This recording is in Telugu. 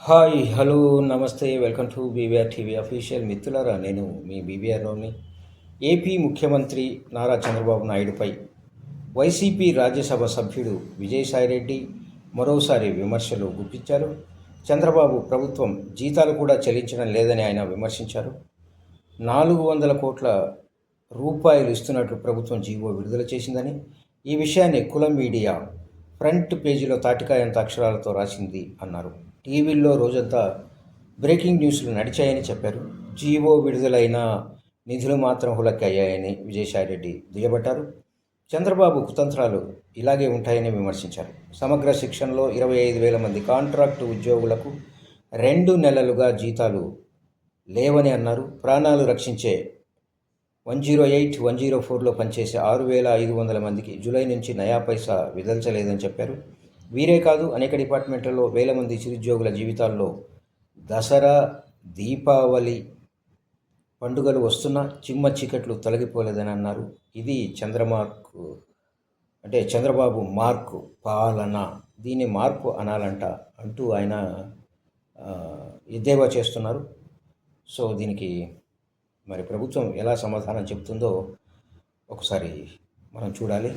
హాయ్ హలో నమస్తే welcome to BVR TV official మిత్రులారా నేను మీ బీవీఆర్లోని ఏపీ ముఖ్యమంత్రి నారా చంద్రబాబు నాయుడుపై వైసీపీ రాజ్యసభ సభ్యుడు విజయసాయిరెడ్డి మరోసారి విమర్శలు గుప్పించారు. చంద్రబాబు ప్రభుత్వం జీతాలు కూడా చెల్లించడం లేదని ఆయన విమర్శించారు. నాలుగు వందల కోట్ల రూపాయలు ఇస్తున్నట్లు ప్రభుత్వం జీవో విడుదల చేసిందని. ఈ విషయాన్ని కులం మీడియా ఫ్రంట్ పేజీలో తాటికాయంత అక్షరాలతో రాసింది అన్నారు. టీవీల్లో రోజంతా బ్రేకింగ్ న్యూస్లు నడిచాయని చెప్పారు. జీవో విడుదలైన నిధులు మాత్రం హులక్కయ్యాయని విజయసాయిరెడ్డి దుయ్యబట్టారు చంద్రబాబు కుతంత్రాలు ఇలాగే ఉంటాయని విమర్శించారు. సమగ్ర శిక్షణలో ఇరవై ఐదు వేల మంది కాంట్రాక్టు ఉద్యోగులకు రెండు నెలలుగా జీతాలు లేవని అన్నారు. ప్రాణాలు రక్షించే one zero eight one zero ఫోర్లో పనిచేసే ఆరు వేల ఐదు వందల మందికి జూలై నుంచి నయా పైసా విదల్చలేదని చెప్పారు. వీరే కాదు అనేక డిపార్ట్మెంట్లలో వేల మంది చిరుద్యోగుల జీవితాల్లో దసరా దీపావళి పండుగలు వస్తున్నా చిమ్మ చీకట్లు తొలగిపోలేదని అన్నారు. ఇది చంద్రమార్కు అంటే చంద్రబాబు మార్కు పాలన. దీన్ని మార్పు అనాలంట అంటూ ఆయన ఎద్దేవా చేస్తున్నారు. సో దీనికి మరి ప్రభుత్వం ఎలా సమాధానం చెబుతుందో ఒకసారి మనం చూడాలి.